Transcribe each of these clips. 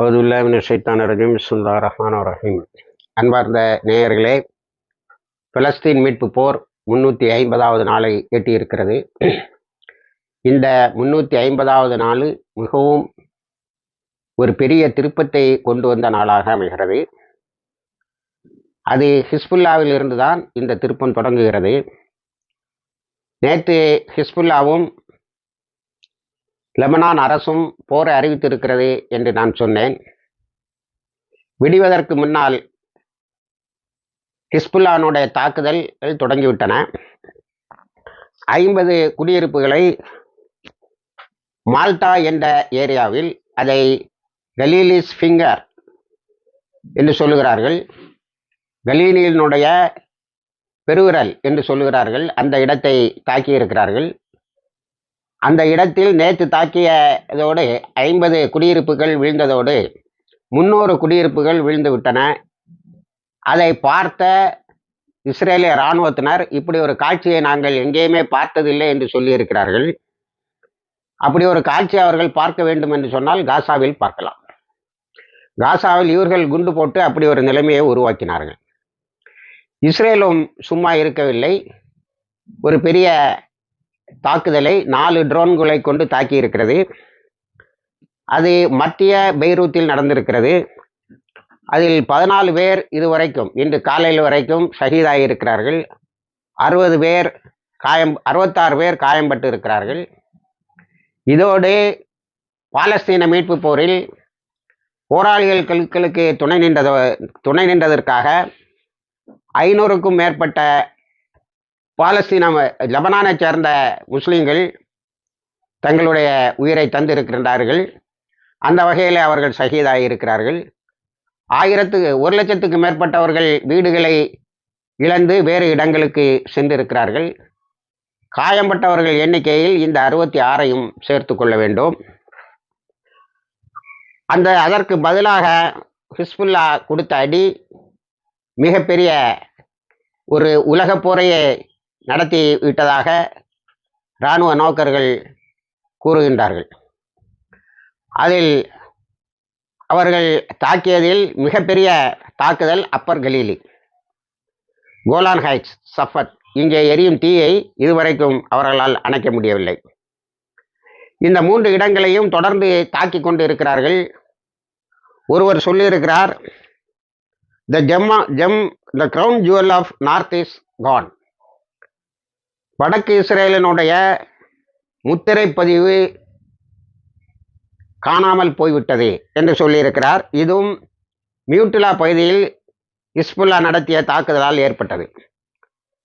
அவதுல்லாமின் ஷைத்தான் ரஜீம். சுல்லா ரஹ்மான் ரஹீம். அன்பார்ந்த நேயர்களே பலஸ்தீன் மீட்பு போர் முன்னூற்றி ஐம்பதாவது நாளை எட்டியிருக்கிறது. இந்த முன்னூற்றி ஐம்பதாவது நாள் மிகவும் ஒரு பெரிய திருப்பத்தை கொண்டு வந்த நாளாக அமைகிறது. அது ஹிஸ்புல்லாவில் இருந்து தான் இந்த திருப்பம் தொடங்குகிறது. நேற்று ஹிஸ்புல்லாவும் லெபனான் அரசும் போரை அறிவித்திருக்கிறது என்று நான் சொன்னேன். விடிவதற்கு முன்னால் ஹிஸ்புல்லானுடைய தாக்குதல்கள் தொடங்கிவிட்டன. ஐம்பது குடியிருப்புகளை மால்டா என்ற ஏரியாவில் அதை கலீலிஸ் ஃபிங்கர் என்று சொல்லுகிறார்கள். கலீலியினுடைய பெருவிரல் என்று சொல்லுகிறார்கள். அந்த இடத்தை தாக்கியிருக்கிறார்கள். அந்த இடத்தில் நேற்று தாக்கியதோடு ஐம்பது குடியிருப்புகள் வீழ்ந்ததோடு முன்னூறு குடியிருப்புகள் வீழ்ந்து விட்டன அதை பார்த்த இஸ்ரேலிய இராணுவத்தினர் இப்படி ஒரு காட்சியை நாங்கள் எங்கேயுமே பார்த்ததில்லை என்று சொல்லியிருக்கிறார்கள். அப்படி ஒரு காட்சி அவர்கள் பார்க்க வேண்டும் என்று சொன்னால் காசாவில் பார்க்கலாம். காசாவில் இவர்கள் குண்டு போட்டு அப்படி ஒரு நிலைமையை உருவாக்கினார்கள். இஸ்ரேலும் சும்மா இருக்கவில்லை. ஒரு பெரிய தாக்குதலை நாலு ட்ரோன்களை கொண்டு தாக்கி இருக்கிறது அது மத்திய பெய்ரூத்தில் நடந்திருக்கிறது. அதில் பதினாலு பேர் இதுவரைக்கும் இன்று காலையில் வரைக்கும் ஷஹீதாகி இருக்கிறார்கள் அறுபது பேர் காயம் அறுபத்தாறு பேர் காயம்பட்டு இருக்கிறார்கள் இதோடு பாலஸ்தீன மீட்பு போரில் போராளிகளுக்கு துணை நின்றத துணை நின்றதற்காக ஐநூறுக்கும் மேற்பட்ட பாலஸ்தீன லெபனானை சேர்ந்த முஸ்லீம்கள் தங்களுடைய உயிரை தந்திருக்கின்றார்கள். அந்த வகையில் அவர்கள் ஷஹீதாகி இருக்கிறார்கள் ஆயிரத்துக்கு ஒரு லட்சத்துக்கு மேற்பட்டவர்கள் வீடுகளை இழந்து வேறு இடங்களுக்கு சென்றிருக்கிறார்கள். காயம்பட்டவர்கள் எண்ணிக்கையில் இந்த அறுபத்தி ஆறையும் சேர்த்து கொள்ள வேண்டும். அந்த அதற்கு பதிலாக ஹிஸ்புல்லா கொடுத்த அடி மிகப்பெரிய ஒரு உலக போரையே நடத்தி விட்டதாக இராணுவ நோக்கர்கள் கூறுகின்றார்கள். அதில் அவர்கள் தாக்கியதில் மிகப்பெரிய தாக்குதல் upper Galilee. Golan Heights Safed இங்கே எரியும் தீயை இதுவரைக்கும் அவர்களால் அணைக்க முடியவில்லை. இந்த மூன்று இடங்களையும் தொடர்ந்து தாக்கி கொண்டு இருக்கிறார்கள் ஒருவர் சொல்லியிருக்கிறார் the gem of gem the crown jewel of north is Khan வடக்கு இஸ்ரேலினுடைய முத்திரை பதிவு காணாமல் போய்விட்டது என்று சொல்லியிருக்கிறார். இதுவும் மியூட்டிலா பகுதியில் இஸ்புல்லா நடத்திய தாக்குதலால் ஏற்பட்டது.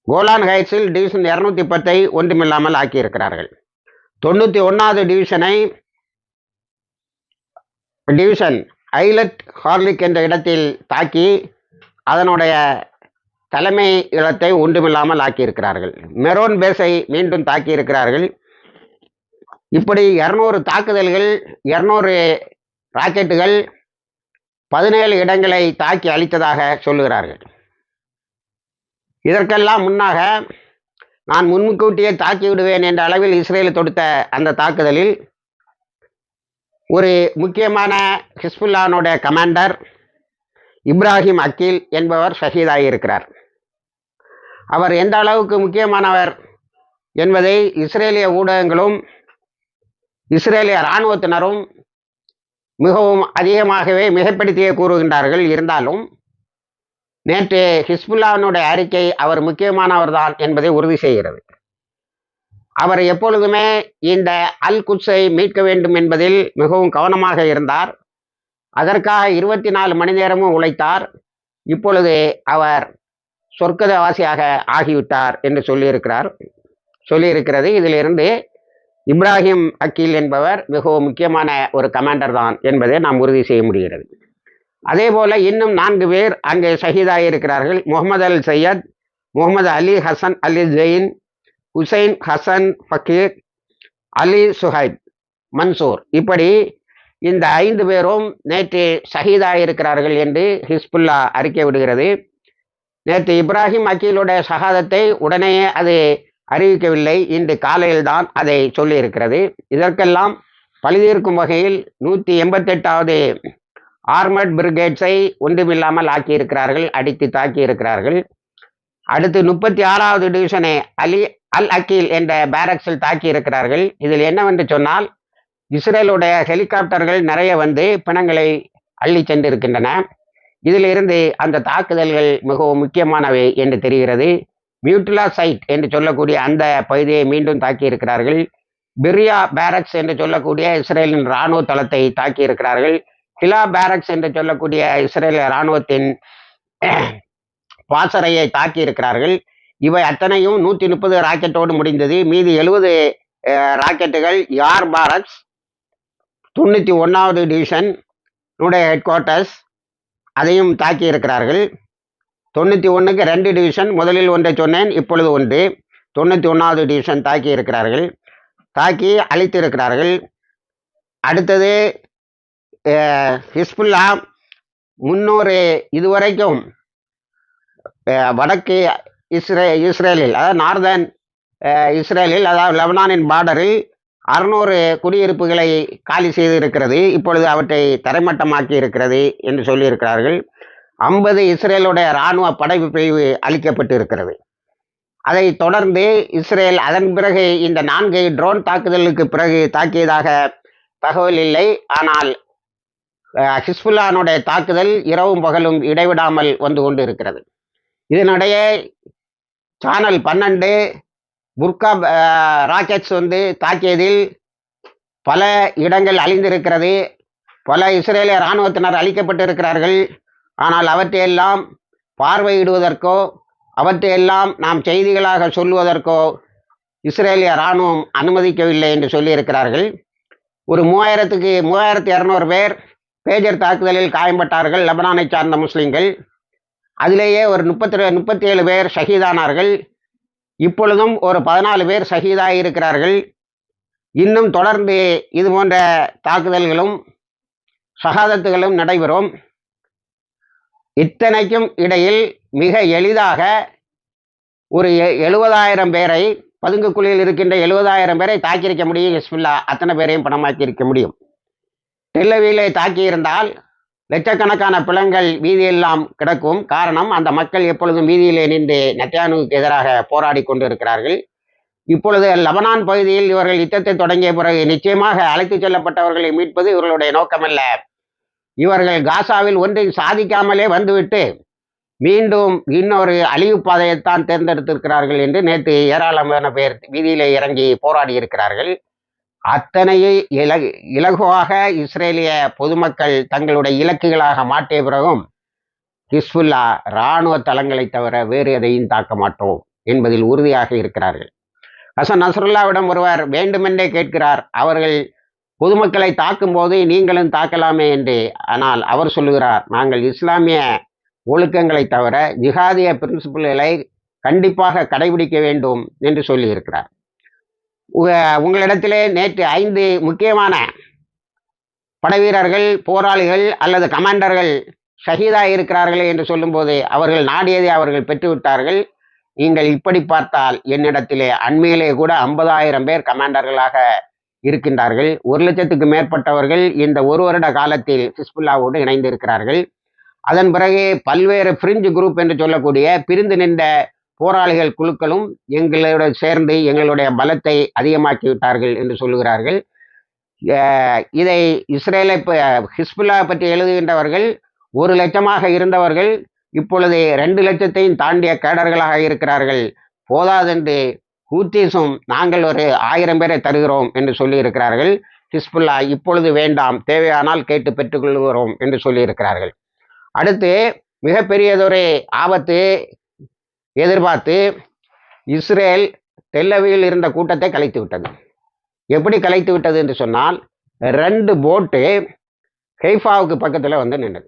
கோலான் ஹைட்ஸில் டிவிஷன் இரநூத்தி பத்தை ஒன்றுமில்லாமல் ஆக்கியிருக்கிறார்கள். தொண்ணூற்றி ஒன்றாவது டிவிஷனை டிவிஷன் ஐலட் ஹார்லிக் என்ற இடத்தில் தாக்கி அதனுடைய தலைமை இடத்தை ஒன்றுமில்லாமல் ஆக்கியிருக்கிறார்கள். மெரோன் பேஸை மீண்டும் தாக்கியிருக்கிறார்கள். இப்படி இரநூறு தாக்குதல்கள் இரநூறு ராக்கெட்டுகள் பதினேழு இடங்களை தாக்கி அளித்ததாக சொல்லுகிறார்கள். இதற்கெல்லாம் முன்னாக நான் முன்கூட்டியே தாக்கி விடுவேன் என்ற அளவில் இஸ்ரேல் தொடுத்த அந்த தாக்குதலில் ஒரு முக்கியமான ஹிஸ்புல்லானுடைய கமாண்டர் இப்ராஹிம் அக்கீல் என்பவர் ஷஹீதாகியிருக்கிறார். அவர் எந்த அளவுக்கு முக்கியமானவர் என்பதை இஸ்ரேலிய ஊடகங்களும் இஸ்ரேலிய இராணுவத்தினரும் மிகவும் அதிகமாகவே மிகைப்படுத்தியே கூறுகின்றார்கள். இருந்தாலும் நேற்று ஹிஸ்புல்லாவினுடைய அறிக்கை அவர் முக்கியமானவர்தான் என்பதை உறுதி செய்கிறது. அவர் எப்பொழுதுமே இந்த அல் குட்ஸை மீட்க வேண்டும் என்பதில் மிகவும் கவனமாக இருந்தார். அதற்காக இருபத்தி நாலு மணி நேரமும் உழைத்தார். இப்பொழுது அவர் சொர்க்கதவாசியாக ஆகிவிட்டார் என்று சொல்லியிருக்கிறார். சொல்லியிருக்கிறது இதிலிருந்து இப்ராஹிம் அக்கீல் என்பவர் மிகவும் முக்கியமான ஒரு கமாண்டர் தான் என்பதை நாம் உறுதி செய்ய முடிகிறது. அதே போல இன்னும் நான்கு பேர் அங்கே ஷஹீதாக இருக்கிறார்கள். Mohammed al Sayed Mohammed Ali Hassan Ali Zain Hussein Hassan Faqir Ali Suhaib Mansour. இப்படி இந்த ஐந்து பேரும் நேற்று ஷஹீதாக இருக்கிறார்கள் என்று ஹிஸ்புல்லா அறிக்கை விடுகிறது. நேற்று இப்ராஹிம் அக்கீலுடைய சகாதத்தை உடனே அது அறிவிக்கவில்லை. இன்று காலையில்தான் அதை சொல்லியிருக்கிறது. இதற்கெல்லாம் பழுதீர்க்கும் வகையில் நூற்றி எண்பத்தெட்டாவது ஆர்மட் பிரிகேட்ஸை ஒன்றுமில்லாமல் ஆக்கியிருக்கிறார்கள் அடித்து தாக்கி இருக்கிறார்கள் அடுத்து முப்பத்தி ஆறாவது டிவிஷனை அலி அல் அக்கீல் என்ற பேரக்ஸில் தாக்கி இருக்கிறார்கள் இதில் என்னவென்று சொன்னால் இஸ்ரேலுடைய ஹெலிகாப்டர்கள் நிறைய வந்து பிணங்களை அள்ளி சென்றிருக்கின்றன. இதிலிருந்து அந்த தாக்குதல்கள் மிகவும் முக்கியமானவை என்று தெரிகிறது. மியூட்டிலா சைட் என்று சொல்லக்கூடிய அந்த பகுதியை மீண்டும் தாக்கி இருக்கிறார்கள் பிரியா பேரக்ஸ் என்று சொல்லக்கூடிய இஸ்ரேலின் இராணுவ தளத்தை தாக்கி இருக்கிறார்கள் கிலா பேரக்ஸ் என்று சொல்லக்கூடிய இஸ்ரேல் இராணுவத்தின் பாசறையை தாக்கி இருக்கிறார்கள் இவை அத்தனையும் நூற்றி முப்பது ராக்கெட்டோடு முடிந்தது. மீதி எழுபது ராக்கெட்டுகள் யார் பாரக்ஸ்? தொண்ணூற்றி ஒன்றாவது டிவிஷன் உடைய ஹெட் குவார்ட்டர்ஸ் அதையும் தாக்கி இருக்கிறார்கள். தொண்ணூற்றி ஒன்றுக்கு ரெண்டு டிவிஷன் முதலில் ஒன்றை சொன்னேன் இப்பொழுது ஒன்று. தொண்ணூற்றி ஒன்றாவது டிவிஷன் தாக்கி இருக்கிறார்கள். தாக்கி அழித்து இருக்கிறார்கள் அடுத்தது ஹிஸ்புல்லா முன்னூறு இதுவரைக்கும் வடக்கு இஸ்ரே இஸ்ரேலில் அதாவது நார்தன் இஸ்ரேலில் அதாவது லெபனானின் பார்டரில் அறுநூறு குடியிருப்புகளை காலி செய்து இருக்கிறது இப்பொழுது அவற்றை தரைமட்டமாக்கி இருக்கிறது என்று சொல்லியிருக்கிறார்கள். ஐம்பது இஸ்ரேலுடைய இராணுவ படை பிரிவு அளிக்கப்பட்டு இருக்கிறது அதை தொடர்ந்து இஸ்ரேல் அதன் பிறகு இந்த நான்கு ட்ரோன் தாக்குதலுக்கு பிறகு தாக்கியதாக தகவல் இல்லை. ஆனால் ஹிஸ்புல்லானுடைய தாக்குதல் இரவும் பகலும் இடைவிடாமல் வந்து கொண்டு இருக்கிறது இதனிடையே சேனல் பன்னெண்டு புர்கா ராக்கெட்ஸ் வந்து தாக்கியதில் பல இடங்கள் அழிந்திருக்கிறது. பல இஸ்ரேலிய இராணுவத்தினர் அழிக்கப்பட்டிருக்கிறார்கள். ஆனால் அவற்றையெல்லாம் பார்வையிடுவதற்கோ அவற்றையெல்லாம் நாம் செய்திகளாக சொல்வதற்கோ இஸ்ரேலிய இராணுவம் அனுமதிக்கவில்லை என்று சொல்லியிருக்கிறார்கள். ஒரு மூவாயிரத்துக்கு மூவாயிரத்தி இரநூறு பேர் பேஜர் தாக்குதலில் காயம்பட்டார்கள் லெபனானை சார்ந்த முஸ்லிம்கள். அதிலேயே ஒரு முப்பத்தி முப்பத்தி ஏழு பேர் ஷஹீதானார்கள். இப்பொழுதும் ஒரு பதினாலு பேர் ஷஹீதாகி இருக்கிறார்கள் இன்னும் தொடர்ந்து இது போன்ற தாக்குதல்களும் சகாதத்துகளும் நடைபெறும். இத்தனைக்கும் இடையில் மிக எளிதாக ஒரு எ- எழுபதாயிரம் பேரை பதுங்குக்குழியில் இருக்கின்ற எழுபதாயிரம் பேரை தாக்கியிருக்க முடியும். ஹிஸ்புல்லா அத்தனை பேரையும் பணமாக்கி இருக்க முடியும் டெல்லவியிலே தாக்கியிருந்தால் லட்சக்கணக்கான பிளங்கள் வீதியெல்லாம் கிடக்கும். காரணம் அந்த மக்கள் எப்பொழுதும் வீதியிலே நின்று நெட்டானுவுக்கு எதிராக போராடி கொண்டிருக்கிறார்கள். இப்பொழுது லபனான் பகுதியில் இவர்கள் யுத்தத்தை தொடங்கிய பிறகு நிச்சயமாக அழைத்துச் செல்லப்பட்டவர்களை மீட்பது இவர்களுடைய நோக்கமல்ல. இவர்கள் காசாவில் ஒன்றையும் சாதிக்காமலே வந்துவிட்டு மீண்டும் இன்னொரு அழிவு பாதையைத்தான் தேர்ந்தெடுத்திருக்கிறார்கள் என்று நேற்று ஏராளமான பேர் வீதியிலே இறங்கி போராடி இருக்கிறார்கள் அத்தனையை இல இலகுவாக இஸ்ரேலிய பொதுமக்கள் தங்களுடைய இலக்குகளாக மாற்றிய பிறகும் ஹிஸ்புல்லா இராணுவ தளங்களை தவிர வேறு எதையும் தாக்க மாட்டோம் என்பதில் உறுதியாக இருக்கிறார்கள். ஹசன் நசருல்லாவிடம் ஒருவர் வேண்டுமென்றே கேட்கிறார் அவர்கள் பொதுமக்களை தாக்கும்போது நீங்களும் தாக்கலாமே என்று. ஆனால் அவர் சொல்லுகிறார் நாங்கள் இஸ்லாமிய ஒழுக்கங்களை தவிர ஜிஹாதிய பிரின்சிபிள்களை கண்டிப்பாக கடைபிடிக்க வேண்டும் என்று சொல்லியிருக்கிறார். உங்களிடத்திலே நேற்று ஐந்து முக்கியமான படைவீரர்கள் போராளிகள் அல்லது கமாண்டர்கள் ஷஹீதா இருக்கிறார்களே என்று சொல்லும்போது அவர்கள் நாடியதை அவர்கள் பெற்றுவிட்டார்கள். நீங்கள் இப்படி பார்த்தால் என்னிடத்திலே அண்மையிலே கூட ஐம்பதாயிரம் பேர் கமாண்டர்களாக இருக்கின்றார்கள். ஒரு லட்சத்துக்கு மேற்பட்டவர்கள் இந்த ஒரு வருட காலத்தில் ஹிஸ்புல்லாவோடு இணைந்திருக்கிறார்கள். அதன் பிறகு பல்வேறு ஃப்ரிஞ்சு குரூப் என்று சொல்லக்கூடிய பிரிந்து நின்ற போராளிகள் குழுக்களும் எங்களோட சேர்ந்து எங்களுடைய பலத்தை அதிகமாக்கி விட்டார்கள் என்று சொல்லுகிறார்கள். இதை இஸ்ரேலை ஹிஸ்புல்லா பற்றி எழுதுகின்றவர்கள் ஒரு லட்சமாக இருந்தவர்கள் இப்பொழுது ரெண்டு லட்சத்தையும் தாண்டிய கேடர்களாக இருக்கிறார்கள். போதாதென்று ஹூத்திஸும் நாங்கள் ஒரு ஆயிரம் பேரை தருகிறோம் என்று சொல்லியிருக்கிறார்கள். ஹிஸ்புல்லா இப்பொழுது வேண்டாம் தேவையானால் கேட்டு பெற்றுக்கொள்கிறோம் என்று சொல்லியிருக்கிறார்கள். அடுத்து மிகப்பெரியதொரு ஆபத்து எதிர்பார்த்து இஸ்ரேல் டெல்லவியில் இருந்த கூட்டத்தை கலைத்து விட்டது. எப்படி கலைத்து விட்டது என்று சொன்னால் ரெண்டு போட்டு ஹெய்ஃபாவுக்கு பக்கத்தில் வந்து நின்றது.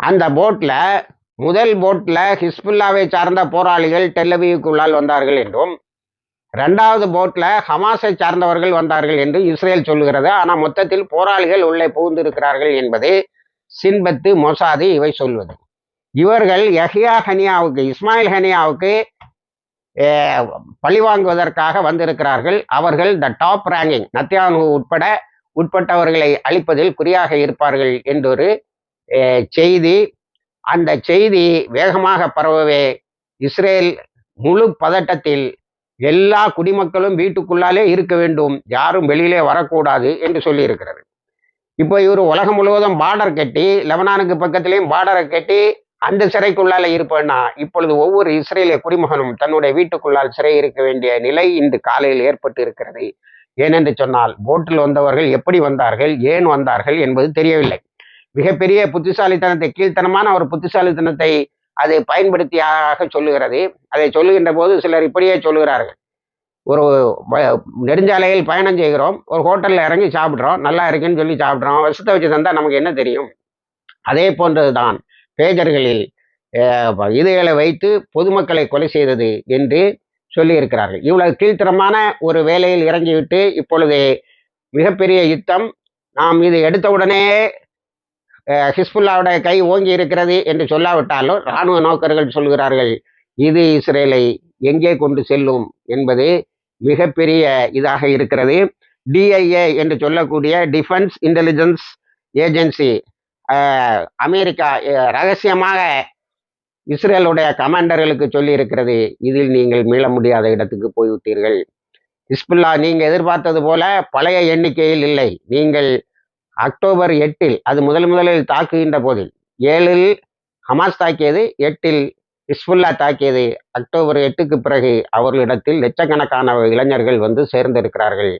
அந்த போட்டில் முதல் போட்டில் ஹிஸ்புல்லாவை சார்ந்த போராளிகள் டெல்லவியுக்குள்ளால் வந்தார்கள் என்றும் ரெண்டாவது போட்டில் ஹமாஸை சார்ந்தவர்கள் வந்தார்கள் என்று இஸ்ரேல் சொல்லுகிறது. ஆனால் மொத்தத்தில் போராளிகள் உள்ளே புகுந்திருக்கிறார்கள் என்பது சின்பத்து மொசாது இவை சொல்வது. இவர்கள் யஹியா ஹனியாவுக்கு இஸ்மாயில் ஹனியாவுக்கு பழி பழிவாங்குவதற்காக வந்திருக்கிறார்கள். அவர்கள் த டாப் ரேங்கிங் நத்தியானு உட்பட உட்பட்டவர்களை அழிப்பதில் குறியாக இருப்பார்கள் என்றொரு செய்தி. அந்த செய்தி வேகமாக பரவவே இஸ்ரேல் முழு பதட்டத்தில் எல்லா குடிமக்களும் வீட்டுக்குள்ளாலே இருக்க வேண்டும். யாரும் வெளியிலே வரக்கூடாது என்று சொல்லியிருக்கிறது. இப்போ இவர் உலகம் முழுவதும் பார்டர் கட்டி லெபனானுக்கு பக்கத்திலையும் பார்டரை கட்டி அந்த சிறைக்குள்ளால இருப்பேன்னா இப்பொழுது ஒவ்வொரு இஸ்ரேலிய குடிமகனும் தன்னுடைய வீட்டுக்குள்ளால் சிறை இருக்க வேண்டிய நிலை இன்று காலையில் ஏற்பட்டு இருக்கிறது. ஏனென்று சொன்னால் போட்டில் வந்தவர்கள் எப்படி வந்தார்கள் ஏன் வந்தார்கள் என்பது தெரியவில்லை. மிகப்பெரிய புத்திசாலித்தனத்தை கீழ்த்தனமான ஒரு புத்திசாலித்தனத்தை அதை பயன்படுத்தியாக சொல்லுகிறது. அதை சொல்லுகின்ற போது சிலர் இப்படியே சொல்லுகிறார்கள். ஒரு நெடுஞ்சாலையில் பயணம் செய்கிறோம் ஒரு ஹோட்டலில் இறங்கி சாப்பிட்றோம் நல்லா இருக்குன்னு சொல்லி சாப்பிட்றோம் விஷத்தை வச்சு தந்தால் நமக்கு என்ன தெரியும்? அதே போன்றது தான் பேஜர்களில் இதைகளை இதுகளை வைத்து பொதுமக்களை கொலை செய்தது என்று சொல்லியிருக்கிறார்கள். இவ்வளவு கீழ்த்தரமான ஒரு வேலையில் இறங்கிவிட்டு இப்பொழுது மிகப்பெரிய யுத்தம். நாம் இது எடுத்தவுடனே ஹிஸ்புல்லாவுடைய கை ஓங்கி இருக்கிறது என்று சொல்லாவிட்டாலும் இராணுவ நோக்கர்கள் சொல்கிறார்கள் இது இஸ்ரேலை எங்கே கொண்டு செல்லும்? என்பது மிகப்பெரிய இதாக இருக்கிறது. டிஐஏ என்று சொல்லக்கூடிய டிஃபென்ஸ் இன்டெலிஜென்ஸ் ஏஜென்சி அமெரிக்கா ரகசியமாக இஸ்ரேலுடைய கமாண்டர்களுக்கு சொல்லி இருக்கிறது இதில் நீங்கள் மீள முடியாத இடத்துக்கு போய்விட்டீர்கள். ஹிஸ்புல்லா நீங்கள் எதிர்பார்த்தது போல பழைய எண்ணிக்கையில் இல்லை. நீங்கள் அக்டோபர் எட்டில் அது முதல் முதலில் தாக்குகின்ற போதில் ஏழில் ஹமாஸ் தாக்கியது எட்டில் ஹிஸ்புல்லா தாக்கியது. அக்டோபர் எட்டுக்கு பிறகு அவர்களிடத்தில் லட்சக்கணக்கான இளைஞர்கள் வந்து சேர்ந்திருக்கிறார்கள்.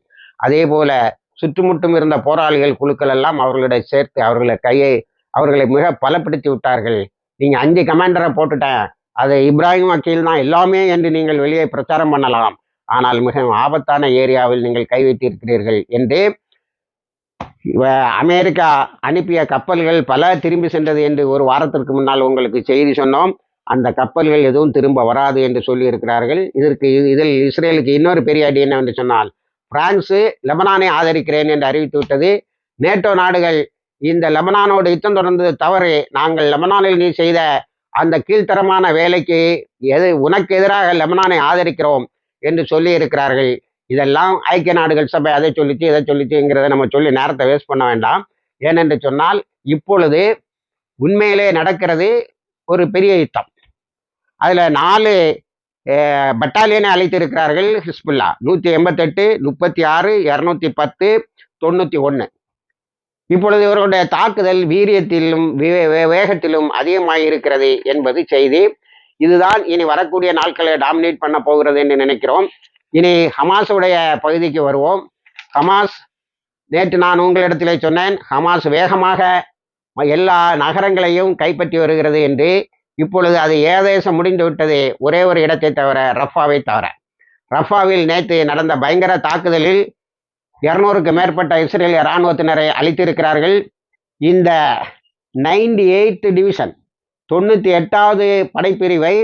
அதே போல சுற்றுமுட்டும் இருந்த போராளிகள் குழுக்கள் எல்லாம் அவர்களிட சேர்த்து அவர்களை கையை அவர்களை மிக பலப்படுத்தி விட்டார்கள். நீங்க அஞ்சு கமாண்டரை போட்டுட்டேன் அது இப்ராஹிம் வக்கீல் தான் எல்லாமே என்று நீங்கள் வெளியே பிரச்சாரம் பண்ணலாம். ஆனால் மிகவும் ஆபத்தான ஏரியாவில் நீங்கள் கை வைத்திருக்கிறீர்கள் என்று அமெரிக்கா அனுப்பிய கப்பல்கள் பல திரும்பி சென்றது என்று ஒரு வாரத்திற்கு முன்னால் உங்களுக்கு செய்தி சொன்னோம். அந்த கப்பல்கள் எதுவும் திரும்ப வராது என்று சொல்லியிருக்கிறார்கள். இதற்கு இதில் இஸ்ரேலுக்கு இன்னொரு பெரிய அடி என்னவென்று சொன்னால் பிரான்சு லெபனானை ஆதரிக்கிறேன் என்று அறிவித்து விட்டது நேட்டோ நாடுகள் இந்த லெபனானோடு யுத்தம் தொடர்ந்தது தவறு. நாங்கள் லெபனானில் நீ செய்த அந்த கீழ்த்தரமான வேலைக்கு எது உனக்கு எதிராக லெபனானை ஆதரிக்கிறோம் என்று சொல்லி இருக்கிறார்கள். இதெல்லாம் ஐக்கிய நாடுகள் சபை அதை சொல்லிச்சு இதை சொல்லிச்சுங்கிறத நம்ம சொல்லி நேரத்தை வேஸ்ட் பண்ண வேண்டாம். ஏனென்று சொன்னால் இப்பொழுது உண்மையிலே நடக்கிறது ஒரு பெரிய யுத்தம். அதில் நாலு பட்டாலியனை அழைத்திருக்கிறார்கள் ஹிஸ்புல்லா. நூற்றி எண்பத்தெட்டு முப்பத்தி ஆறு இரநூத்தி பத்து தொண்ணூற்றி ஒன்று இப்பொழுது இவர்களுடைய தாக்குதல் வீரியத்திலும் வே- வே- வேகத்திலும் அதிகமாக இருக்கிறது என்பது செய்தி. இதுதான் இனி வரக்கூடிய நாட்களை டாமினேட் பண்ண போகிறது என்று நினைக்கிறோம். இனி ஹமாஸுடைய பகுதிக்கு வருவோம். ஹமாஸ் நேற்று நான் உங்களிடத்திலே சொன்னேன் ஹமாஸ் வேகமாக எல்லா நகரங்களையும் கைப்பற்றி வருகிறது என்று. இப்பொழுது அது ஏதேசம் முடிந்து விட்டது ஒரே ஒரு இடத்தை தவிர ரஃபாவை தவிர. ரஃபாவில் நேற்று நடந்த பயங்கர தாக்குதலில் இருநூறுக்கு மேற்பட்ட இஸ்ரேலிய இராணுவத்தினரை அளித்திருக்கிறார்கள் இந்த நைன்டி எயித்து டிவிஷன் தொண்ணூற்றி எட்டாவது படைப்பிரிவை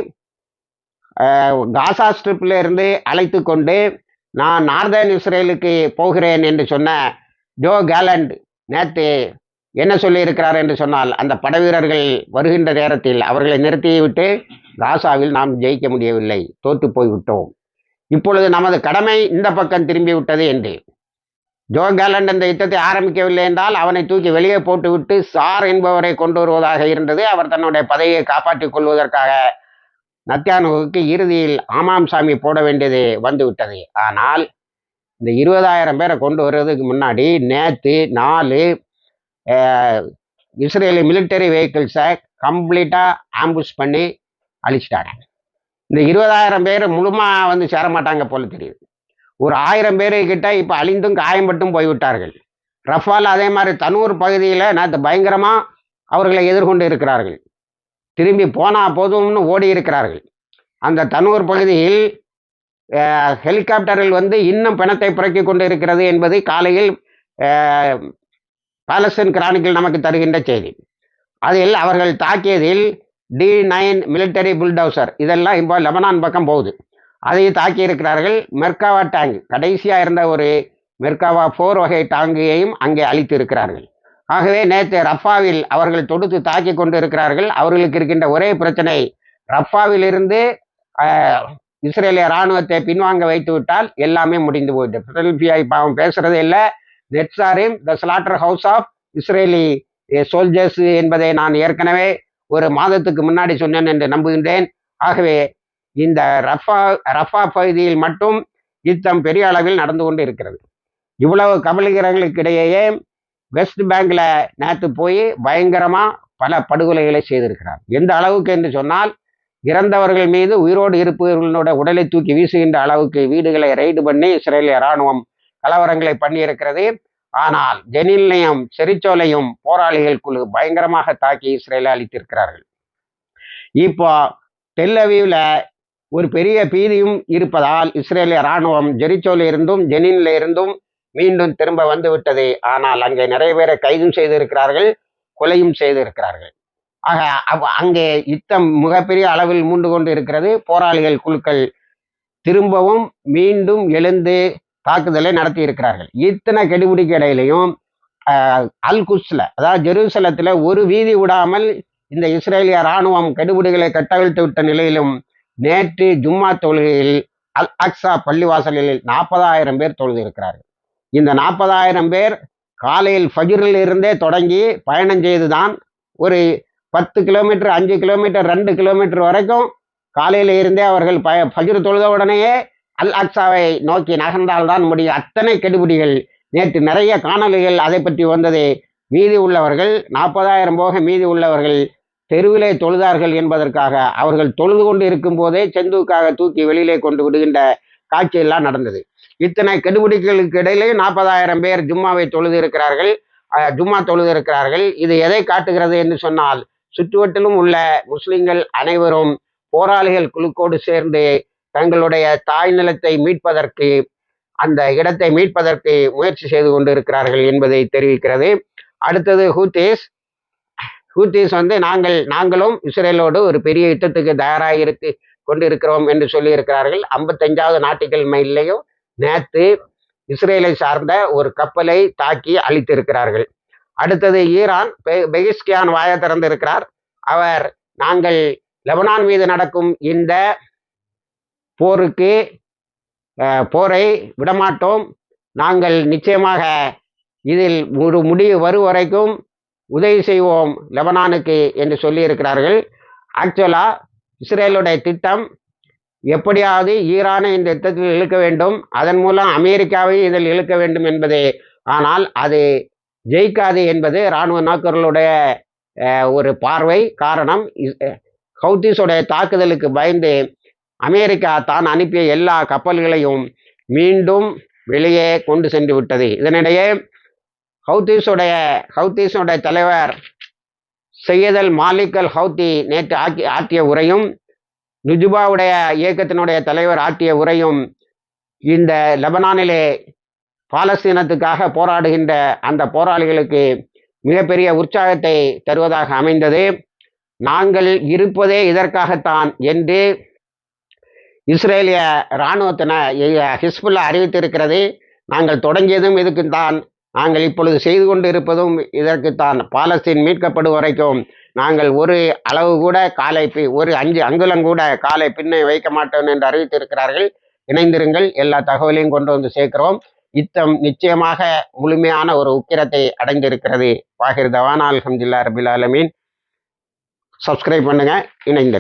காசா ஸ்ட்ரிப்பில் இருந்து அழைத்து கொண்டு நான் நார்தர்ன் இஸ்ரேலுக்கு போகிறேன் என்று சொன்ன ஜோ கேலண்ட் நேற்று என்ன சொல்லியிருக்கிறார் என்று சொன்னால் அந்த படைவீரர்கள் வருகின்ற நேரத்தில் அவர்களை நிறுத்திவிட்டு காசாவில் நாம் ஜெயிக்க முடியவில்லை தோற்று போய்விட்டோம். இப்பொழுது நமது கடமை இந்த பக்கம் திரும்பிவிட்டது என்று. ஜோ கேலண்ட் இந்த யுத்தத்தை ஆரம்பிக்கவில்லை என்றால் அவனை தூக்கி வெளியே போட்டுவிட்டு சார் என்பவரை கொண்டு வருவதாக இருந்தது. அவர் தன்னுடைய பதவியை காப்பாற்றிக் கொள்வதற்காக நத்தியானுவுக்கு இறுதியில் ஆமாம் சாமி போட வேண்டியது வந்துவிட்டது. ஆனால் இந்த இருபதாயிரம் பேரை கொண்டு வர்றதுக்கு முன்னாடி நேற்று நாலு இஸ்ரேலி மிலிட்டரி வெஹிக்கிள்ஸை கம்ப்ளீட்டாக ஆம்புஷ் பண்ணி அழிச்சிட்டாங்க. இந்த இருபதாயிரம் பேர் முழுமா வந்து சேர மாட்டாங்க போல தெரியுது. ஒரு ஆயிரம் பேர் கிட்ட இப்போ அழிந்தும் காயம்பட்டும் போய்விட்டார்கள். ரஃபால் அதே மாதிரி தனூர் பகுதியில் நேற்று பயங்கரமாக அவர்களை எதிர்கொண்டு இருக்கிறார்கள். திரும்பி போனா போதும்னு ஓடி இருக்கிறார்கள். அந்த தனூர் பகுதியில் ஹெலிகாப்டரில் வந்து இன்னும் பிணத்தை புரக்கி கொண்டு இருக்கிறது என்பது காலையில் பாலஸ்தீன் கிரானிக்கில் நமக்கு தருகின்ற செய்தி. அதில் அவர்கள் தாக்கியதில் டி நைன் மிலிட்டரி புல்டவுசர் இதெல்லாம் இப்போ லெபனான் பக்கம் போகுது. அதை தாக்கி இருக்கிறார்கள். மெர்காவா டேங்க் கடைசியாக இருந்த ஒரு மெர்காவா ஃபோர் வகை டாங்கையும் அங்கே அழித்து இருக்கிறார்கள். ஆகவே நேற்று ரஃபாவில் அவர்கள் தொடுத்து தாக்கி கொண்டு இருக்கிறார்கள் அவர்களுக்கு இருக்கின்ற ஒரே பிரச்சனை ரஃபாவிலிருந்து இஸ்ரேலிய இராணுவத்தை பின்வாங்க வைத்து விட்டால் எல்லாமே முடிந்து போயிட்டு. பிலடெல்பியா இப்போ அவன் பேசுறது இல்லை. Netzarim the slaughterhouse of Israeli soldiers என்பதை நான் ஏற்கனவே ஒரு மாதத்துக்கு முன்னாடி சொன்னேன் என்று நம்புகின்றேன். ஆகவே இந்த ரஃபா ரஃபா பகுதியில் மட்டும் யுத்தம் பெரிய அளவில் நடந்து கொண்டு இருக்கிறது. இவ்வளவு கபலீகரங்களுக்கு வெஸ்ட் பேங்கில் நேற்று போய் பயங்கரமாக பல படுகொலைகளை செய்திருக்கிறார். எந்த அளவுக்கு என்று சொன்னால் இறந்தவர்கள் மீது உயிரோடு இருப்பவர்களோட உடலை தூக்கி வீசுகின்ற அளவுக்கு வீடுகளை ரைடு பண்ணி இஸ்ரேலிய இராணுவம் கலவரங்களை பண்ணியிருக்கிறது. ஆனால் ஜெனில்லையும் செரிச்சோலையும் போராளிகள் குழு பயங்கரமாக தாக்கி இஸ்ரேலை அளித்திருக்கிறார்கள் இப்போ டெல்லவியூல ஒரு பெரிய பீதியும் இருப்பதால் இஸ்ரேலிய இராணுவம் ஜெரிச்சோல இருந்தும் ஜெனின்ல இருந்தும் மீண்டும் திரும்ப வந்து விட்டது. ஆனால் அங்கே நிறைய பேரை கைதும் செய்திருக்கிறார்கள் கொலையும் செய்திருக்கிறார்கள். ஆக அங்கே யுத்தம் மிகப்பெரிய அளவில் மூண்டு கொண்டு இருக்கிறது. போராளிகள் குழுக்கள் திரும்பவும் மீண்டும் எழுந்து தாக்குதலை நடத்தி இருக்கிறார்கள் இத்தனை கெடுபிடிக்கு இடையிலையும் அல் குஸ்ல அதாவது ஜெருசலத்தில் ஒரு வீதி விடாமல் இந்த இஸ்ரேலிய இராணுவம் கெடுபிடிகளை கட்டவிழ்த்து விட்ட நிலையிலும் நேற்று ஜும்மா தொழுகையில் அல் அக்ஸா பள்ளிவாசலில் நாற்பதாயிரம் பேர் தொழுது இருக்கிறார்கள் இந்த நாற்பதாயிரம் பேர் காலையில் ஃபஜிரில் இருந்தே தொடங்கி பயணம் செய்துதான் ஒரு பத்து கிலோமீட்டர் அஞ்சு கிலோமீட்டர் ரெண்டு கிலோமீட்டர் வரைக்கும் காலையில் இருந்தே அவர்கள் ப ஃபஜிர் தொழுத உடனேயே அல் அக்சாவை நோக்கி நகர்ந்தால்தான் முடியும். அத்தனை கெடுபிடிகள். நேற்று நிறைய காணொலிகள் அதை பற்றி வந்தது. மீதி உள்ளவர்கள் நாற்பதாயிரம் போக மீதி உள்ளவர்கள் தெருவிலே தொழுதார்கள் என்பதற்காக அவர்கள் தொழுது கொண்டு இருக்கும் போதே செந்துக்காக தூக்கி வெளியிலே கொண்டு விடுகின்ற காட்சியெல்லாம் நடந்தது. இத்தனை கெடுபிடிகளுக்கு இடையிலே நாற்பதாயிரம் பேர் ஜும்மாவை தொழுது இருக்கிறார்கள். ஜும்மா தொழுது இருக்கிறார்கள். இது எதை காட்டுகிறது என்று சொன்னால் சுற்றுவட்டிலும் உள்ள முஸ்லிம்கள் அனைவரும் போராளிகள் குழுக்கோடு சேர்ந்து தங்களுடைய தாய் நிலத்தை மீட்பதற்கு அந்த இடத்தை மீட்பதற்கு முயற்சி செய்து கொண்டிருக்கிறார்கள் என்பதை தெரிவிக்கிறது. அடுத்தது ஹூத்தீஸ். ஹூத்தீஸ் வந்து நாங்கள் நாங்களும் இஸ்ரேலோடு ஒரு பெரிய யுத்தத்துக்கு தயாராக இருக்கு கொண்டிருக்கிறோம் என்று சொல்லியிருக்கிறார்கள். ஐம்பத்தஞ்சாவது நாட்டுகள் மைல்லையும் நேற்று இஸ்ரேலை சார்ந்த ஒரு கப்பலை தாக்கி அழித்திருக்கிறார்கள். அடுத்தது ஈரான் பெகிஸ்கியான் வாய திறந்திருக்கிறார். அவர் நாங்கள் லெபனான் மீது நடக்கும் இந்த போருக்கு போரை விடமாட்டோம். நாங்கள் நிச்சயமாக இதில் ஒரு முடிவு வரும் வரைக்கும் உதவி செய்வோம் லெபனானுக்கு என்று சொல்லியிருக்கிறார்கள். ஆக்சுவலாக இஸ்ரேலுடைய திட்டம் எப்படியாவது ஈரானை இந்த யுத்தத்தில் இழுக்க வேண்டும். அதன் மூலம் அமெரிக்காவை இதில் இழுக்க வேண்டும் என்பது. ஆனால் அது ஜெயிக்காது என்பது இராணுவ நோக்கர்களுடைய ஒரு பார்வை. காரணம் ஹவுத்திஸுடைய தாக்குதலுக்கு பயந்து அமெரிக்கா தான் அனுப்பிய எல்லா கப்பல்களையும் மீண்டும் வெளியே கொண்டு சென்று விட்டது. இதனிடையே ஹவுதீஸுடைய ஹவுதீஸுடைய தலைவர் செய்யதல் மாலிக்கல் ஹவுத்தி நேற்று ஆக்கி ஆற்றிய உரையும் நுஜுபாவுடைய இயக்கத்தினுடைய தலைவர் ஆற்றிய உரையும் இந்த லெபனானிலே பாலஸ்தீனத்துக்காக போராடுகின்ற அந்த போராளிகளுக்கு மிகப்பெரிய உற்சாகத்தை தருவதாக அமைந்தது. நாங்கள் இருப்பதே இதற்காகத்தான் என்று இஸ்ரேலிய இராணுவத்தின ஹிஸ்புல்லா அறிவித்திருக்கிறது. நாங்கள் தொடங்கியதும் இதுக்குத்தான். நாங்கள் இப்பொழுது செய்து கொண்டு இருப்பதும் இதற்குத்தான். பாலஸ்தீன் மீட்கப்படும் வரைக்கும் நாங்கள் ஒரு அளவு கூட காலை ஒரு அஞ்சு அங்குலம் கூட காலை பின்னே வைக்க மாட்டோம் என்று அறிவித்திருக்கிறார்கள். இணைந்திருங்கள். எல்லா தகவலையும் கொண்டு வந்து சேர்க்கிறோம். யுத்தம் நிச்சயமாக முழுமையான ஒரு உக்கிரத்தை அடைந்திருக்கிறது. வாகிர் தவானா அலமதுல்லா ரபில் ஆலமீன். சப்ஸ்கிரைப் பண்ணுங்க. இணைந்திருங்க